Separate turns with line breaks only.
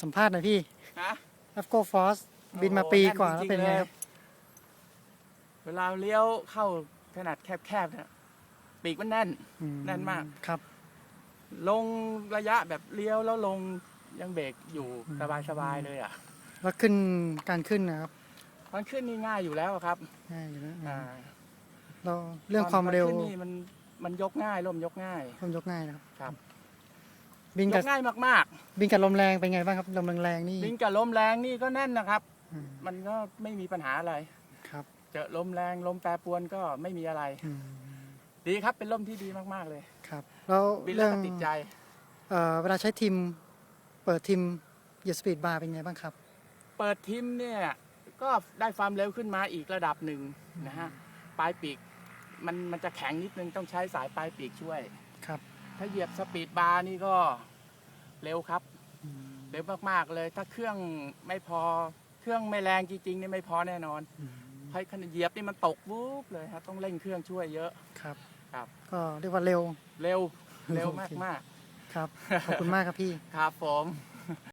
สัมภาษณ์นะพี่
ฮะ
แอฟโกฟอสบินมาปีกว่าแล้วเป็นไงครับ
เวลาเลี้ยวเข้าขนาดแคบๆเนี่ยปีกมันแน่น แน่นมาก
ครับ
ลงระยะแบบเลี้ยวแล้วลงยังเบรกอยู่สบายๆเลยอะ
แล้วขึ้นการขึ้นนะครับ
การขึ้นนี่ง่ายอยู่แล้วครับ
ง่ายอยู่นะ
อ่า
เราเรื่องความเร็ว
นี่มัน มันยกง่ายร่มยกง่าย
ความยกง่ายนะครับ
ครับ
บิน
ย
กับ
กง่ายมาก
บินกับลมแรงเป็นไงบ้างครับลมแรงๆนี่
ๆลิงกับลมแรงนี่ก็แน่นนะครับ
อืม
มันก็ไม่มีปัญหาอะไร
ครับ
เจอลมแรงลมแปรปรวนก็ไม่มีอะไร
อืม
ดีครับเป็นลมที่ดีมากๆเลย
ครับแล้ว
บินแล้
เรื่
ว
อง
ก็ติดใจ
เอ่อเวลาใช้ทิมเปิดทิมเหยียดสปีดบาร์เป็นไงบ้างครับ
เปิดทิมเนี่ยก็ได้ความเร็วขึ้นมาอีกระดับหนึ่งนะฮะปลายปีก มันมันจะแข็งนิดนึงต้องใช้สายปลายปีกช่วย
ครับ
ถ้าเหยียบสปีดบาร์นี่ก็เร็วครับ
อืม
เร็วมากๆเลย ถ้าเครื่องไม่พอเครื่องไม่แรงจริงๆนี่ไม่พอแน่นอน
อืม
ให้ขนาดเหยียบนี่มันตกวูบเลยครับต้องเร่งเครื่องช่วยเยอะ
ครับ
ครับ
ก็เรียกว่าเร็ว
เร็ว เร็ว
โอเค
มาก
ครับ ขอบคุณมากครับพี่
ๆครับผม